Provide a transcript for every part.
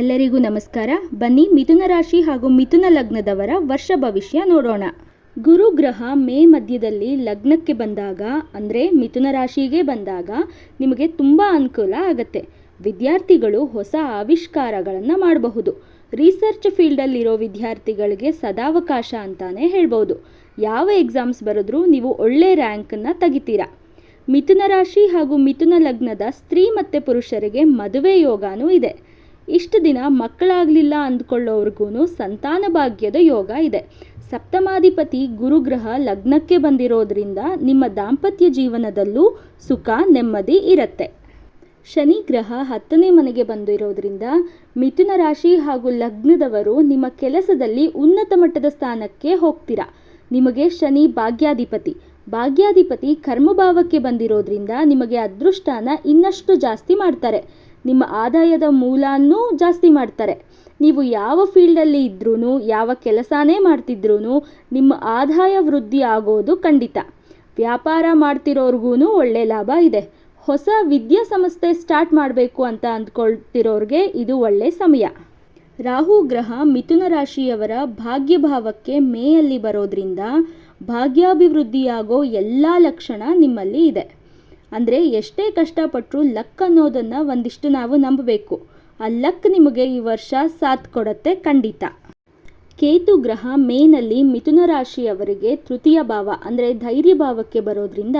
ಎಲ್ಲರಿಗೂ ನಮಸ್ಕಾರ. ಬನ್ನಿ ಮಿಥುನ ರಾಶಿ ಹಾಗೂ ಮಿಥುನ ಲಗ್ನದವರ ವರ್ಷ ಭವಿಷ್ಯ ನೋಡೋಣ. ಗುರು ಗ್ರಹ ಮೇ ಮಧ್ಯದಲ್ಲಿ ಲಗ್ನಕ್ಕೆ ಬಂದಾಗ, ಅಂದರೆ ಮಿಥುನ ರಾಶಿಗೆ ಬಂದಾಗ ನಿಮಗೆ ತುಂಬ ಅನುಕೂಲ ಆಗುತ್ತೆ. ವಿದ್ಯಾರ್ಥಿಗಳು ಹೊಸ ಆವಿಷ್ಕಾರಗಳನ್ನು ಮಾಡಬಹುದು. ರಿಸರ್ಚ್ ಫೀಲ್ಡಲ್ಲಿರೋ ವಿದ್ಯಾರ್ಥಿಗಳಿಗೆ ಸದಾವಕಾಶ ಅಂತಾನೆ ಹೇಳ್ಬೋದು ಯಾವ ಎಕ್ಸಾಮ್ಸ್ ಬರೆದ್ರೂ ನೀವು ಒಳ್ಳೆ ರ್ಯಾಂಕನ್ನು ತೆಗಿತೀರಾ? ಮಿಥುನ ರಾಶಿ ಹಾಗೂ ಮಿಥುನ ಲಗ್ನದ ಸ್ತ್ರೀ ಮತ್ತು ಪುರುಷರಿಗೆ ಮದುವೆ ಯೋಗನೂ ಇದೆ. ಇಷ್ಟು ದಿನ ಮಕ್ಕಳಾಗಲಿಲ್ಲ ಅಂದ್ಕೊಳ್ಳೋವ್ರಿಗೂ ಸಂತಾನ ಭಾಗ್ಯದ ಯೋಗ ಇದೆ. ಸಪ್ತಮಾಧಿಪತಿ ಗುರುಗ್ರಹ ಲಗ್ನಕ್ಕೆ ಬಂದಿರೋದ್ರಿಂದ ನಿಮ್ಮ ದಾಂಪತ್ಯ ಜೀವನದಲ್ಲೂ ಸುಖ, ನೆಮ್ಮದಿ ಇರುತ್ತೆ. ಶನಿ ಗ್ರಹ ಹತ್ತನೇ ಮನೆಗೆ ಬಂದಿರೋದ್ರಿಂದ ಮಿಥುನ ರಾಶಿ ಹಾಗೂ ಲಗ್ನದವರು ನಿಮ್ಮ ಕೆಲಸದಲ್ಲಿ ಉನ್ನತ ಮಟ್ಟದ ಸ್ಥಾನಕ್ಕೆ ಹೋಗ್ತೀರಾ? ನಿಮಗೆ ಶನಿ ಭಾಗ್ಯಾಧಿಪತಿ ಭಾಗ್ಯಾಧಿಪತಿ ಕರ್ಮಭಾವಕ್ಕೆ ಬಂದಿರೋದ್ರಿಂದ ನಿಮಗೆ ಅದೃಷ್ಟಾನ ಇನ್ನಷ್ಟು ಜಾಸ್ತಿ ಮಾಡ್ತಾರೆ. ನಿಮ್ಮ ಆದಾಯದ ಮೂಲನೂ ಜಾಸ್ತಿ ಮಾಡ್ತಾರೆ. ನೀವು ಯಾವ ಫೀಲ್ಡಲ್ಲಿ ಇದ್ರೂ ಯಾವ ಕೆಲಸನೇ ಮಾಡ್ತಿದ್ರೂ ನಿಮ್ಮ ಆದಾಯ ವೃದ್ಧಿ ಆಗೋದು ಖಂಡಿತ. ವ್ಯಾಪಾರ ಮಾಡ್ತಿರೋರ್ಗೂ ಒಳ್ಳೆ ಲಾಭ ಇದೆ. ಹೊಸ ವಿದ್ಯಾ ಸಂಸ್ಥೆ ಸ್ಟಾರ್ಟ್ ಮಾಡಬೇಕು ಅಂತ ಅಂದ್ಕೊಳ್ತಿರೋರಿಗೆ ಇದು ಒಳ್ಳೆ ಸಮಯ. ರಾಹು ಗ್ರಹ ಮಿಥುನ ರಾಶಿಯವರ ಭಾಗ್ಯಭಾವಕ್ಕೆ ಮೇಯಲ್ಲಿ ಬರೋದ್ರಿಂದ ಭಾಗ್ಯಾಭಿವೃದ್ಧಿಯಾಗೋ ಎಲ್ಲ ಲಕ್ಷಣ ನಿಮ್ಮಲ್ಲಿ ಇದೆ. ಅಂದರೆ ಎಷ್ಟೇ ಕಷ್ಟಪಟ್ಟರೂ ಲಕ್ ಅನ್ನೋದನ್ನು ಒಂದಿಷ್ಟು ನಾವು ನಂಬಬೇಕು. ಆ ಲಕ್ ನಿಮಗೆ ಈ ವರ್ಷ ಸಾಥ್ ಕೊಡುತ್ತೆ ಖಂಡಿತ. ಕೇತು ಗ್ರಹ ಮೇನಲ್ಲಿ ಮಿಥುನ ರಾಶಿಯವರಿಗೆ ತೃತೀಯ ಭಾವ, ಅಂದರೆ ಧೈರ್ಯ ಭಾವಕ್ಕೆ ಬರೋದ್ರಿಂದ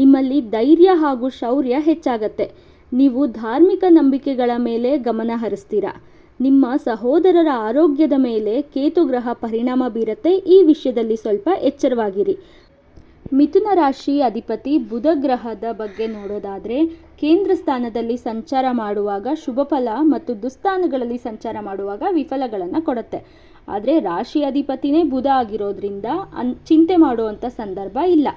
ನಿಮ್ಮಲ್ಲಿ ಧೈರ್ಯ ಹಾಗೂ ಶೌರ್ಯ ಹೆಚ್ಚಾಗತ್ತೆ. ನೀವು ಧಾರ್ಮಿಕ ನಂಬಿಕೆಗಳ ಮೇಲೆ ಗಮನ ಹರಿಸ್ತೀರಾ? ನಿಮ್ಮ ಸಹೋದರರ ಆರೋಗ್ಯದ ಮೇಲೆ ಕೇತು ಗ್ರಹ ಪರಿಣಾಮ ಬೀರುತ್ತೆ. ಈ ವಿಷಯದಲ್ಲಿ ಸ್ವಲ್ಪ ಎಚ್ಚರವಾಗಿರಿ. ಮಿಥುನ ರಾಶಿ ಅಧಿಪತಿ ಬುಧ ಗ್ರಹದ ಬಗ್ಗೆ ನೋಡೋದಾದರೆ, ಕೇಂದ್ರ ಸ್ಥಾನದಲ್ಲಿ ಸಂಚಾರ ಮಾಡುವಾಗ ಶುಭ ಫಲ ಮತ್ತು ದುಸ್ಥಾನಗಳಲ್ಲಿ ಸಂಚಾರ ಮಾಡುವಾಗ ವಿಫಲಗಳನ್ನು ಕೊಡುತ್ತೆ. ಆದರೆ ರಾಶಿ ಅಧಿಪತಿನೇ ಬುಧ ಆಗಿರೋದ್ರಿಂದ ಅನ್, ಚಿಂತೆ ಮಾಡುವಂಥ ಸಂದರ್ಭ ಇಲ್ಲ.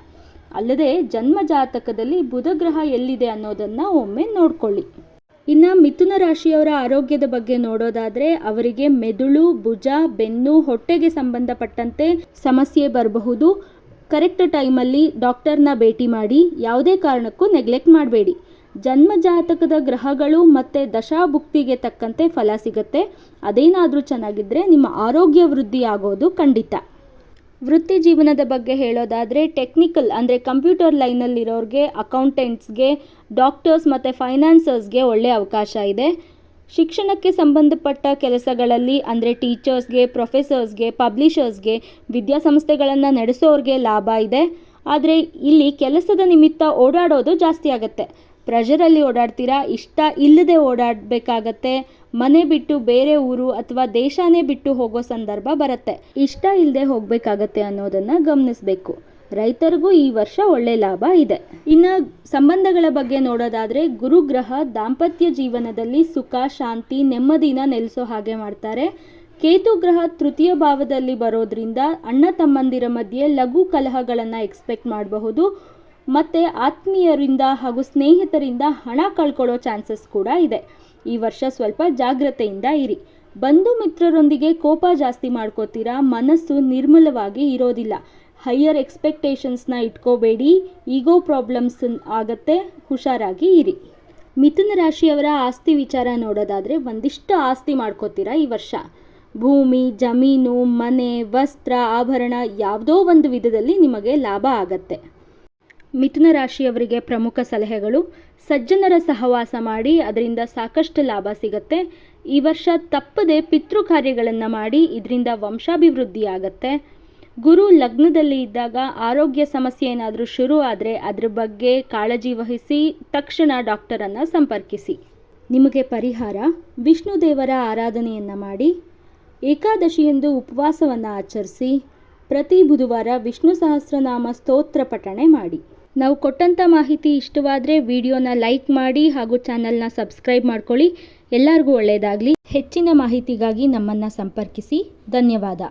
ಅಲ್ಲದೆ ಜನ್ಮ ಜಾತಕದಲ್ಲಿ ಬುಧ ಗ್ರಹ ಎಲ್ಲಿದೆ ಅನ್ನೋದನ್ನು ಒಮ್ಮೆ ನೋಡ್ಕೊಳ್ಳಿ. ಇನ್ನು ಮಿಥುನ ರಾಶಿಯವರ ಆರೋಗ್ಯದ ಬಗ್ಗೆ ನೋಡೋದಾದರೆ ಅವರಿಗೆ ಮೆದುಳು, ಭುಜ, ಬೆನ್ನು, ಹೊಟ್ಟೆಗೆ ಸಂಬಂಧಪಟ್ಟಂತೆ ಸಮಸ್ಯೆ ಬರಬಹುದು. ಕರೆಕ್ಟ್ ಟೈಮಲ್ಲಿ ಡಾಕ್ಟರ್ನ ಭೇಟಿ ಮಾಡಿ, ಯಾವುದೇ ಕಾರಣಕ್ಕೂ ನೆಗ್ಲೆಕ್ಟ್ ಮಾಡಬೇಡಿ. ಜನ್ಮ ಜಾತಕದ ಗ್ರಹಗಳು ಮತ್ತು ದಶಾಭುಕ್ತಿಗೆ ತಕ್ಕಂತೆ ಫಲ ಸಿಗುತ್ತೆ. ಅದೇನಾದರೂ ಚೆನ್ನಾಗಿದ್ದರೆ ನಿಮ್ಮ ಆರೋಗ್ಯ ವೃದ್ಧಿ ಆಗೋದು ಖಂಡಿತ. ವೃತ್ತಿ ಜೀವನದ ಬಗ್ಗೆ ಹೇಳೋದಾದರೆ ಟೆಕ್ನಿಕಲ್ ಅಂದರೆ ಕಂಪ್ಯೂಟರ್ ಲೈನಲ್ಲಿರೋರಿಗೆ ಅಕೌಂಟೆಂಟ್ಸ್ಗೆ ಡಾಕ್ಟರ್ಸ್ ಮತ್ತು ಫೈನಾನ್ಸರ್ಸ್ಗೆ ಒಳ್ಳೆಯ ಅವಕಾಶ ಇದೆ. ಶಿಕ್ಷಣಕ್ಕೆ ಸಂಬಂಧಪಟ್ಟ ಕೆಲಸಗಳಲ್ಲಿ ಅಂದರೆ ಟೀಚರ್ಸ್ಗೆ ಪ್ರೊಫೆಸರ್ಸ್ಗೆ ಪಬ್ಲಿಷರ್ಸ್ಗೆ ವಿದ್ಯಾಸಂಸ್ಥೆಗಳನ್ನು ನಡೆಸೋರಿಗೆ ಲಾಭ ಇದೆ. ಆದರೆ ಇಲ್ಲಿ ಕೆಲಸದ ನಿಮಿತ್ತ ಓಡಾಡೋದು ಜಾಸ್ತಿ ಆಗುತ್ತೆ. ಪ್ರೆಷರಲ್ಲಿ ಓಡಾಡ್ತೀರಾ? ಇಷ್ಟ ಇಲ್ಲದೆ ಓಡಾಡಬೇಕಾಗತ್ತೆ. ಮನೆ ಬಿಟ್ಟು ಬೇರೆ ಊರು ಅಥವಾ ದೇಶನೇ ಬಿಟ್ಟು ಹೋಗೋ ಸಂದರ್ಭ ಬರುತ್ತೆ. ಇಷ್ಟ ಇಲ್ಲದೆ ಹೋಗಬೇಕಾಗತ್ತೆ ಅನ್ನೋದನ್ನು ಗಮನಿಸಬೇಕು. ರೈತರಿಗೂ ಈ ವರ್ಷ ಒಳ್ಳೆ ಲಾಭ ಇದೆ. ಇನ್ನು ಸಂಬಂಧಗಳ ಬಗ್ಗೆ ನೋಡೋದಾದರೆ ಗುರುಗ್ರಹ ದಾಂಪತ್ಯ ಜೀವನದಲ್ಲಿ ಸುಖ, ಶಾಂತಿ, ನೆಮ್ಮದಿನ ನೆಲೆಸೋ ಹಾಗೆ ಮಾಡ್ತಾರೆ. ಕೇತು ಗ್ರಹ ತೃತೀಯ ಭಾವದಲ್ಲಿ ಬರೋದ್ರಿಂದ ಅಣ್ಣ ತಮ್ಮಂದಿರ ಮಧ್ಯೆ ಲಘು ಕಲಹಗಳನ್ನು ಎಕ್ಸ್ಪೆಕ್ಟ್ ಮಾಡಬಹುದು. ಮತ್ತು ಆತ್ಮೀಯರಿಂದ ಹಾಗೂ ಸ್ನೇಹಿತರಿಂದ ಹಣ ಕಳ್ಕೊಳ್ಳೋ ಚಾನ್ಸಸ್ ಕೂಡ ಇದೆ. ಈ ವರ್ಷ ಸ್ವಲ್ಪ ಜಾಗ್ರತೆಯಿಂದ ಇರಿ. ಬಂಧು ಮಿತ್ರರೊಂದಿಗೆ ಕೋಪ ಜಾಸ್ತಿ ಮಾಡ್ಕೋತೀರಾ? ಮನಸ್ಸು ನಿರ್ಮಲವಾಗಿ ಇರೋದಿಲ್ಲ. ಹೈಯರ್ ಎಕ್ಸ್ಪೆಕ್ಟೇಷನ್ಸ್ನ ಇಟ್ಕೋಬೇಡಿ. ಈಗೋ ಪ್ರಾಬ್ಲಮ್ಸ್ ಆಗತ್ತೆ. ಹುಷಾರಾಗಿ ಇರಿ. ಮಿಥುನ ರಾಶಿಯವರ ಆಸ್ತಿ ವಿಚಾರ ನೋಡೋದಾದರೆ ಒಂದಿಷ್ಟು ಆಸ್ತಿ ಮಾಡ್ಕೋತೀರಾ ಈ ವರ್ಷ? ಭೂಮಿ, ಜಮೀನು, ಮನೆ, ವಸ್ತ್ರ, ಆಭರಣ ಯಾವುದೋ ಒಂದು ವಿಧದಲ್ಲಿ ನಿಮಗೆ ಲಾಭ ಆಗತ್ತೆ. ಮಿಥುನ ರಾಶಿಯವರಿಗೆ ಪ್ರಮುಖ ಸಲಹೆಗಳು. ಸಜ್ಜನರ ಸಹವಾಸ ಮಾಡಿ, ಅದರಿಂದ ಸಾಕಷ್ಟು ಲಾಭ ಸಿಗತ್ತೆ. ಈ ವರ್ಷ ತಪ್ಪದೆ ಪಿತೃ ಕಾರ್ಯಗಳನ್ನು ಮಾಡಿ, ಇದರಿಂದ ವಂಶಾಭಿವೃದ್ಧಿ ಆಗತ್ತೆ ಗುರು ಲಗ್ನದಲ್ಲಿ ಇದ್ದಾಗ ಆರೋಗ್ಯ ಸಮಸ್ಯೆ ಏನಾದರೂ ಶುರು ಆದರೆ ಅದ್ರ ಬಗ್ಗೆ ಕಾಳಜಿ ವಹಿಸಿ, ತಕ್ಷಣ ಡಾಕ್ಟರನ್ನು ಸಂಪರ್ಕಿಸಿ. ನಿಮಗೆ ಪರಿಹಾರ ವಿಷ್ಣು ದೇವರ ಆರಾಧನೆಯನ್ನು ಮಾಡಿ, ಏಕಾದಶಿಯಂದು ಉಪವಾಸವನ್ನು ಆಚರಿಸಿ, ಪ್ರತಿ ಬುಧವಾರ ವಿಷ್ಣು ಸಹಸ್ರನಾಮ ಸ್ತೋತ್ರ ಪಠಣೆ ಮಾಡಿ. ನಾವು ಕೊಟ್ಟಂಥ ಮಾಹಿತಿ ಇಷ್ಟವಾದರೆ ವಿಡಿಯೋನ ಲೈಕ್ ಮಾಡಿ ಹಾಗೂ ಚಾನಲ್ನ ಸಬ್ಸ್ಕ್ರೈಬ್ ಮಾಡ್ಕೊಳ್ಳಿ. ಎಲ್ಲರಿಗೂ ಒಳ್ಳೆಯದಾಗಲಿ ಹೆಚ್ಚಿನ ಮಾಹಿತಿಗಾಗಿ ನಮ್ಮನ್ನು ಸಂಪರ್ಕಿಸಿ. ಧನ್ಯವಾದ.